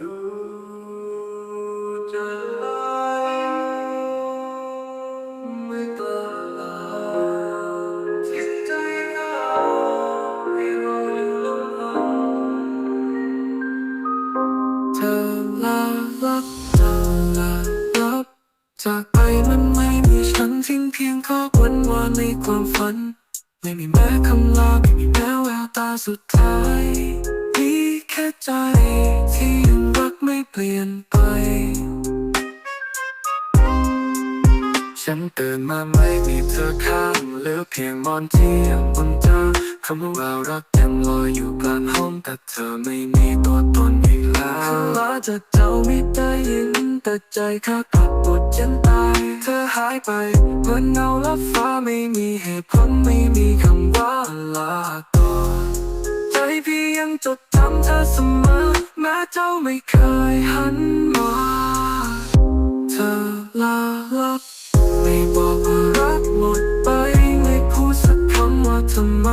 ดูจะลายไม่กล้าลาจิตใจเหงาให้รออยู่ลำพังเธอลาลับลาลับจากไปมันไม่มีฉันทิ้งเพียงข้อวันวานในความฝัน ไม่มีแม้คำลาไม่มีแม้แววตาสุดท้ายมีแค่ใจที่ เปลี่ยนไป ฉันตื่นมาไม่มีเธอข้างเหลือเพียงมอนที่ยังบนเจอคำว่ารักยังลอยอยู่กลางห้องแต่เธอไม่มีตัวตนอีกแล้วลาจะเจ้าไม่ได้ยิน แต่ใจข้าตัดบทยันตาย เธอหายไปเหมือนเงาลับฟ้าไม่มีเหตุผลไม่มีคำว่าลาก่อนใจพี่ยังจดจำเธอเสมอ แม้เจ้าไม่เคยหันมา เธอลาลับ ไม่บอกว่ารักหมดไป ไม่พูดสักคำว่าทำไม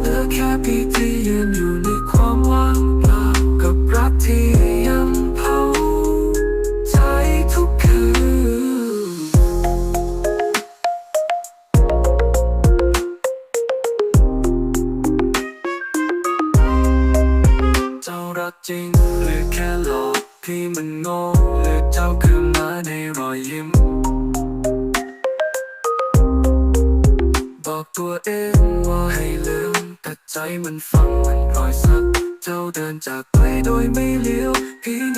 เหลือแค่พี่ที่ยืนอยู่ในความว่างเปล่ากับรักที่ยังเผาใจทุกคืน เจ้ารักจริง ที่มันโง่เลือเจ้าคือมาในรอยยิ้ม บอกตัวเองว่าให้ลืม แต่ใจมันฟังมันรอยสัก เจ้าเดินจากไปโดยไม่เลี้ยวพี่